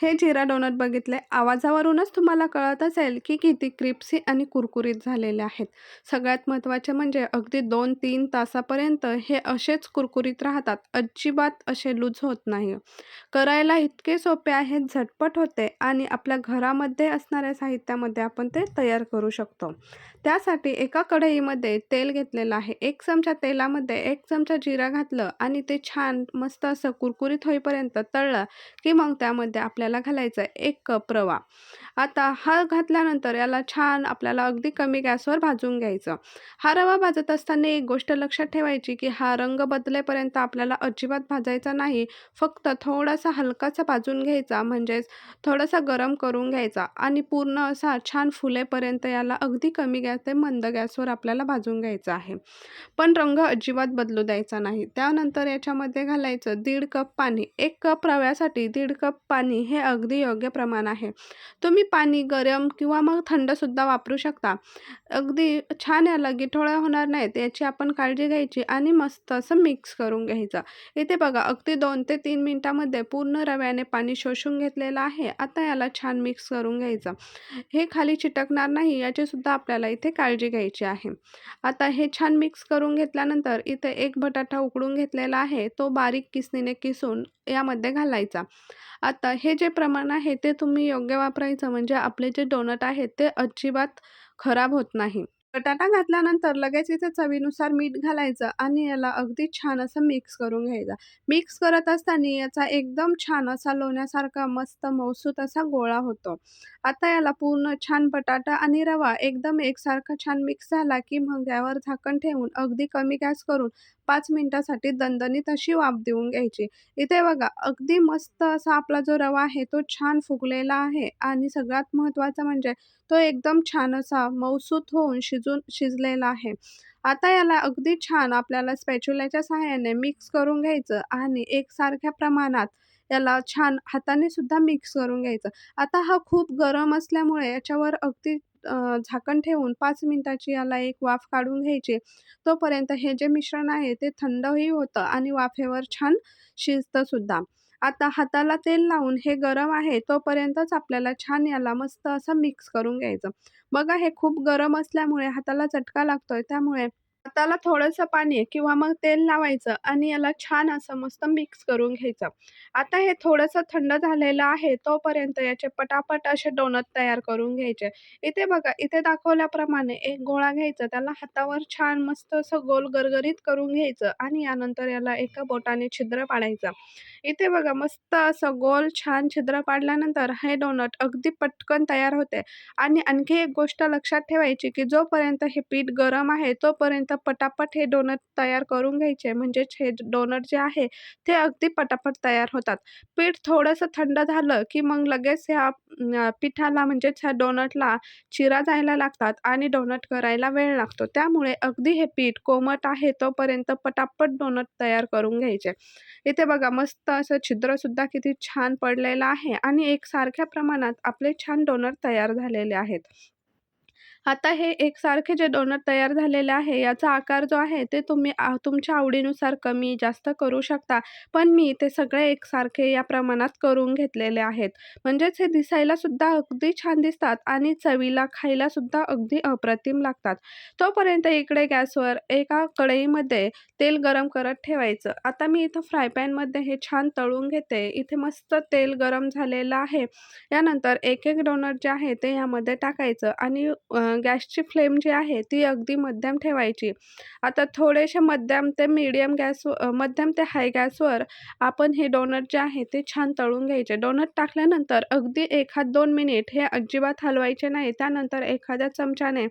हे जिरा डोनट बघितले आवाजावरूनच तुम्हाला कळत असेल की किती क्रिप्सी आणि कुरकुरीत झालेले आहेत. सगळ्यात महत्त्वाचे म्हणजे अगदी दोन तीन तासापर्यंत हे असेच कुरकुरीत राहतात. अजिबात असे लूज होत नाही. करायला इतके सोपे आहेत झटपट होते आणि आपल्या घरामध्ये असणाऱ्या साहित्यामध्ये आपण ते तयार करू शकतो. त्यासाठी एका कढईमध्ये तेल घेतलेलं आहे. एक चमचा तेलामध्ये एक चमचा जिरा घातलं आणि ते छान मस्त असं कुरकुरीत होईपर्यंत तळलं की मग त्यामध्ये आपल्या आपल्याला घालायचा आहे एक कप रवा. आता हा घातल्यानंतर याला छान आपल्याला अगदी कमी गॅसवर भाजून घ्यायचं. हा रवा भाजत असताना एक गोष्ट लक्षात ठेवायची की हा रंग बदलेपर्यंत आपल्याला अजिबात भाजायचा नाही. फक्त थोडासा हलकासा भाजून घ्यायचा म्हणजेच थोडासा गरम करून घ्यायचा आणि पूर्ण असा छान फुलेपर्यंत याला अगदी कमी गॅस ते मंद गॅसवर आपल्याला भाजून घ्यायचा आहे. पण रंग अजिबात बदलू द्यायचा नाही. त्यानंतर याच्यामध्ये घालायचं दीड कप पाणी. एक कप रव्यासाठी दीड कप पाणी हे हे अगदी योग्य प्रमाण आहे. तुम्ही पाणी गरम किंवा मग थंडसुद्धा वापरू शकता. अगदी छान याला गिठोळ्या होणार नाहीत याची आपण काळजी घ्यायची आणि मस्त असं मिक्स करून घ्यायचं. इथे बघा अगदी दोन ते तीन मिनटामध्ये पूर्ण रव्याने पाणी शोषून घेतलेलं आहे. आता याला छान मिक्स करून घ्यायचं. हे खाली चिटकणार नाही याचीसुद्धा आपल्याला इथे काळजी घ्यायची आहे. आता हे छान मिक्स करून घेतल्यानंतर इथे एक बटाटा उकडून घेतलेला आहे. तो बारीक किसनीने किसून यामध्ये घालायचा. आता हे जे जे प्रमाण आहे ते तुम्ही योग्य वापरायचं म्हणजे आपले जे डोनट आहेत ते अजिबात खराब होत नाही. बटाटा घातल्यानंतर लगेच इथे चवीनुसार मीठ घालायचं आणि याला अगदी छान असं मिक्स करून घ्यायचं. मिक्स करत असताना याचा एकदम छान असा लोण्यासारखा मस्त मौसूत असा गोळा होतो. आता याला पूर्ण छान बटाटा आणि रवा एकदम एकसारखा छान मिक्स झाला की मग यावर झाकण ठेवून अगदी कमी गॅस करून पाच मिनिटासाठी दणदणीत अशी वाफ देऊन घ्यायची. इथे बघा अगदी मस्त असा आपला जो रवा आहे तो छान फुगलेला आहे. आणि सगळ्यात महत्त्वाचं म्हणजे तो एकदम छान असा मऊसूत होऊन शिजून शिजलेला आहे. आता याला अगदी छान आपल्याला स्पॅच्युलाच्या सहाय्याने मिक्स करून घ्यायचं आणि एकसारख्या प्रमाणात याला छान हाताने सुद्धा मिक्स करून घ्यायचं. आता हा खूप गरम असल्यामुळे याच्यावर अगदी झाकण ठेवून पाच मिनटाची याला एक वाफ काढून घ्यायची. तोपर्यंत हे जे मिश्रण आहे ते थंडही होतं आणि वाफेवर छान शिजतं सुद्धा. आता हाताला तेल लावून हे गरम आहे तोपर्यंतच आपल्याला छान याला मस्त असं मिक्स करून घ्यायचं. बघा हे खूप गरम असल्यामुळे हाताला चटका लागतोय त्यामुळे हाताला थोडंसं पाणी किंवा मग तेल लावायचं आणि याला छान असं मस्त मिक्स करून घ्यायचं. आता हे थोडंसं थंड झालेलं आहे तोपर्यंत याचे पटापट असे डोनट तयार करून घ्यायचे. इथे बघा इथे दाखवल्याप्रमाणे एक गोळा घ्यायचा त्याला हातावर छान मस्त असं गोल गरगरीत करून घ्यायचं आणि यानंतर याला एका बोटाने छिद्र पाडायचं. इथे बघा मस्त असं गोल छान छिद्र पाडल्यानंतर हे डोनट अगदी पटकन तयार होते. आणि आणखी एक गोष्ट लक्षात ठेवायची की जोपर्यंत हे पीठ गरम आहे तोपर्यंत पटापट हे डोनट तयार करून घ्यायचे. म्हणजेच हे डोनट जे आहे ते अगदी पटापट तयार होतात. पीठ थोडंसं थंड झालं की मग लगेच ह्या पिठाला म्हणजेच ह्या डोनटला चिरा जायला लागतात आणि डोनट करायला वेळ लागतो. त्यामुळे अगदी हे पीठ कोमट आहे तोपर्यंत पटापट डोनट तयार करून घ्यायचे. इथे बघा मस्त असं छिद्रसुद्धा किती छान पडलेलं आहे आणि एकसारख्या प्रमाणात आपले छान डोनट तयार झालेले आहेत. आता हे एकसारखे जे डोनट तयार झालेले आहे याचा आकार जो आहे ते तुम्ही तुमच्या आवडीनुसार कमी जास्त करू शकता. पण मी ते सगळे एकसारखे या प्रमाणात करून घेतलेले आहेत. म्हणजेच हे दिसायला सुद्धा अगदी छान दिसतात आणि चवीला खायला सुद्धा अगदी अप्रतिम लागतात. तोपर्यंत इकडे गॅसवर एका कढईमध्ये तेल गरम करत ठेवायचं. आता मी इथं फ्राय पॅनमध्ये हे छान तळून घेते. इथे मस्त तेल गरम झालेलं आहे. यानंतर एक एक डोनट जे आहे ते यामध्ये टाकायचं आणि गॅसची फ्लेम जी आहे ती अगदी मध्यम ठेवायची. आता थोडेसे मध्यम ते मीडियम गॅस मध्यम ते हाय गॅसवर आपण हे डोनट जे आहे ते छान तळून घ्यायचे. डोनट टाकल्यानंतर अगदी एखाद दोन मिनिट हे अजिबात हलवायचे नाही. त्यानंतर एखाद्या चमच्याने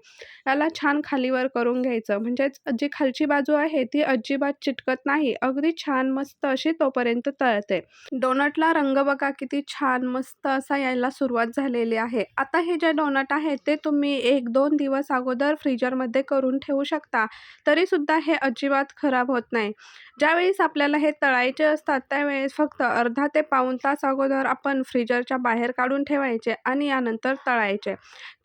याला छान खालीवर करून घ्यायचं. म्हणजेच जी खालची बाजू आहे ती अजिबात चिटकत नाही. अगदी छान मस्त अशी तोपर्यंत तळते. डोनटला रंग बघा किती छान मस्त असा यायला सुरुवात झालेली आहे. आता हे जे डोनट आहे ते तुम्ही एक दोन दिवस अगोदर फ्रीजरमध्ये करून ठेवू शकता. तरीसुद्धा हे अजिबात खराब होत नाही. ज्यावेळेस आपल्याला हे तळायचे असतात त्यावेळेस फक्त अर्धा ते पाऊण तास अगोदर आपण फ्रीजरच्या बाहेर काढून ठेवायचे आणि यानंतर तळायचे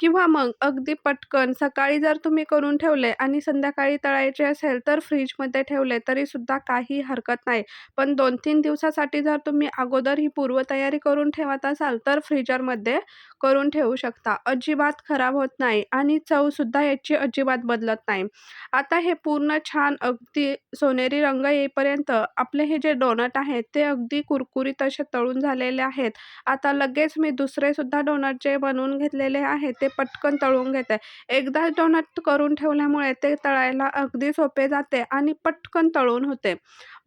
किंवा मग अगदी पटकन सकाळी जर तुम्ही करून ठेवले आणि संध्याकाळी तळायचे असेल तर फ्रीजमध्ये ठेवले तरीसुद्धा काही हरकत नाही. पण 2-3 दिवसासाठी जर तुम्ही अगोदर ही पूर्वतयारी करून ठेवत असाल तर फ्रीजरमध्ये करून ठेवू शकता. अजिबात खराब होत नाही आणि चवसुद्धा याची अजिबात बदलत नाही. आता हे पूर्ण छान अगदी सोनेरी रंग येईपर्यंत आपले हे जे डोनट आहेत ते अगदी कुरकुरीत असे तळून झालेले आहेत. आता लगेच मी दुसरेसुद्धा डोनट जे बनवून घेतलेले आहेत ते पटकन तळून घेते. एकदाच डोनट करून ठेवल्यामुळे ते तळायला अगदी सोपे जाते आणि पटकन तळून होते.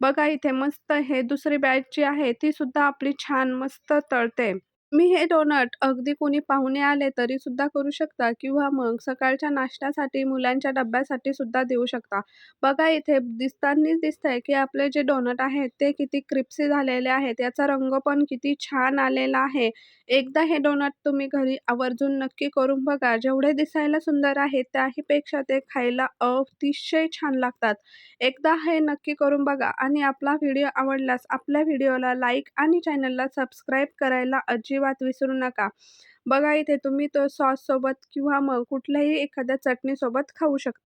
बघा इथे मस्त हे दुसरी बॅच जी आहे तीसुद्धा आपली छान मस्त तळते. मी हे डोनट अगदी कोणी पाहुणे आले तरीसुद्धा करू शकता किंवा मग सकाळच्या नाश्त्यासाठी मुलांच्या डब्यासाठी सुद्धा देऊ शकता. बघा इथे दिसतानाच दिसतंय की आपले जे डोनट आहेत ते किती क्रिस्पी झालेले आहेत. याचा रंग पण किती छान आलेला आहे. एकदा हे डोनट तुम्ही घरी आवर्जून नक्की करून बघा. जेवढे दिसायला सुंदर आहेत त्याहीपेक्षा ते खायला अतिशय छान लागतात. एकदा हे नक्की करून बघा आणि आपला व्हिडिओ आवडल्यास आपल्या व्हिडिओला लाईक आणि चॅनलला सबस्क्राईब करायला अजिबात विसरू नका. बघा इथे तुम्ही तो सॉससोबत किंवा मग कुठल्याही एखाद्या चटणीसोबत खाऊ शकता.